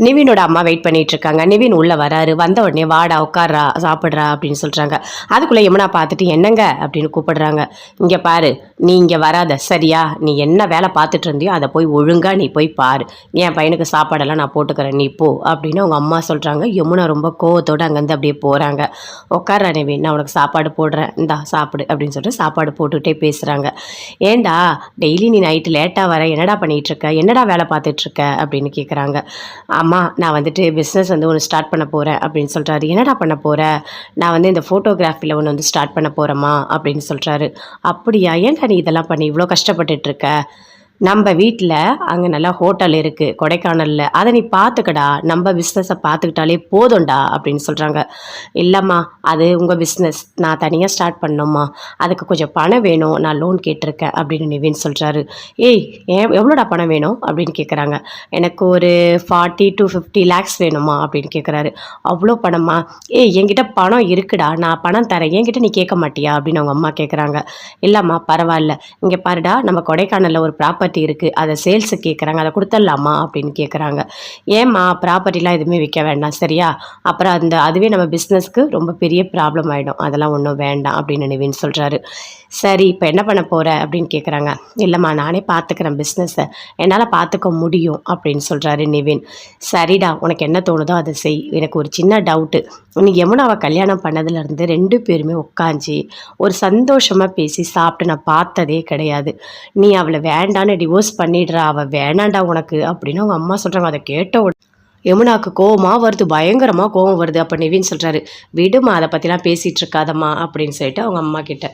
நிவினோட அம்மா வெயிட் பண்ணிட்டு இருக்காங்க. நிவின் உள்ள வராரு. வந்த உடனே வாடா உட்கார்றா சாப்பிட்றா அப்படின்னு சொல்றாங்க. அதுக்குள்ள யமுனா பார்த்துட்டு என்னங்க? அப்படின்னு கூப்பிடுறாங்க. இங்க பாரு நீ இங்க வராத. சரியா? நீ என்ன வேலை பார்த்துட்டு இருந்தியோ அதை போய் ஒழுங்கா நீ போய் பாரு. என் பையனுக்கு சாப்பாடெல்லாம் நான் போட்டுக்கிறேன். நீ போ. அப்படின்னு அவங்க அம்மா சொல்றாங்க. யமுனா ரொம்ப கோவத்தோட அங்கேருந்து அப்படியே போறாங்க. உட்கார்றா நிவின் நான் உனக்கு சாப்பாடு போடுறேன். இந்தா சாப்பிடு. அப்படின்னு சொல்லிட்டு சாப்பாடு போட்டுக்கிட்டே பேசுறாங்க. ஏண்டா டெய்லி நீ நைட்டு லேட்டாக வர? என்னடா பண்ணிட்டு இருக்க? என்னடா வேலை பார்த்துட்டு இருக்க? அப்படின்னு கேட்குறாங்க அம்மா நான் வந்துட்டு பிஸ்னஸ் வந்து ஒன்று ஸ்டார்ட் பண்ண போகிறேன் அப்படின்னு சொல்கிறாரு என்னடா பண்ண போகிற நான் வந்து இந்த ஃபோட்டோகிராஃபியில் ஒன்று வந்து ஸ்டார்ட் பண்ண போகிறேம்மா அப்படின்னு சொல்கிறாரு அப்படியா? ஏன்டா நீ இதெல்லாம் பண்ணி இவ்வளோ கஷ்டப்பட்டுட்டு இருக்க? நம்ம வீட்டில் அங்கே நல்லா ஹோட்டல் இருக்குது கொடைக்கானலில். அதை நீ பார்த்துக்கடா நம்ம பிஸ்னஸை பார்த்துக்கிட்டாலே போதும்டா அப்படின்னு சொல்கிறாங்க இல்லைம்மா அது உங்கள் பிஸ்னஸ் நான் தனியாக ஸ்டார்ட் பண்ணோம்மா. அதுக்கு கொஞ்சம் பணம் வேணும். நான் லோன் கேட்டிருக்கேன் அப்படின்னு நிவின் சொல்கிறாரு ஏய் ஏன் எவ்வளோடா பணம் வேணும்? அப்படின்னு கேட்குறாங்க எனக்கு ஒரு ஃபார்ட்டி டு ஃபிஃப்டி லேக்ஸ் வேணுமா அப்படின்னு கேட்குறாரு அவ்வளோ பணமா ஏய் என்கிட்ட பணம் இருக்குடா. நான் பணம் தரேன். என்கிட்ட நீ கேட்க மாட்டியா? அப்படின்னு அவங்க அம்மா கேட்குறாங்க இல்லைம்மா பரவாயில்ல. இங்கே பாருடா நம்ம கொடைக்கானலில் ஒரு ப்ராப்பர்ட்டி இருக்குது அதை சேல்ஸு கேட்குறாங்க அதை கொடுத்துடலாமா அப்படின்னு கேட்குறாங்க ஏம்மா ப்ராப்பர்ட்டிலாம் எதுவுமே விற்க வேண்டாம். சரியா? அப்புறம் அந்த அதுவே நம்ம பிஸ்னஸ்க்கு ரொம்ப பெரிய ப்ராப்ளம் ஆகிடும் அதெல்லாம் ஒன்றும் வேண்டாம் அப்படின்னு நிவின் சொல்கிறாரு சரி இப்போ என்ன பண்ண போகிற அப்படின்னு கேட்குறாங்க இல்லைம்மா நானே பார்த்துக்கிறேன் பிஸ்னஸை என்னால் பார்த்துக்க முடியும் அப்படின்னு சொல்கிறாரு நிவின். சரிடா உனக்கு என்ன தோணுதோ அதை செய். எனக்கு ஒரு சின்ன டவுட்டு நீ யமுனாவை கல்யாணம் பண்ணதுலேருந்து ரெண்டு பேருமே உட்காந்து ஒரு சந்தோஷமாக பேசி சாப்பிட்டு நான் பார்த்ததே கிடையாது. நீ அவளை வேண்டான்னு டிவோர்ஸ் பண்ணிடுறா அவள் வேணாண்டா உனக்கு அப்படின்னு அவங்க அம்மா சொல்கிறாங்க அதை கேட்ட உடனே யமுனாக்கு கோவமா வருது பயங்கரமாக கோவம் வருது. அப்போ நிவின் சொல்கிறாரு விடுமா அதை பற்றிலாம் பேசிகிட்டு இருக்காதம்மா அப்படின்னு சொல்லிட்டு அவங்க அம்மா கிட்ட.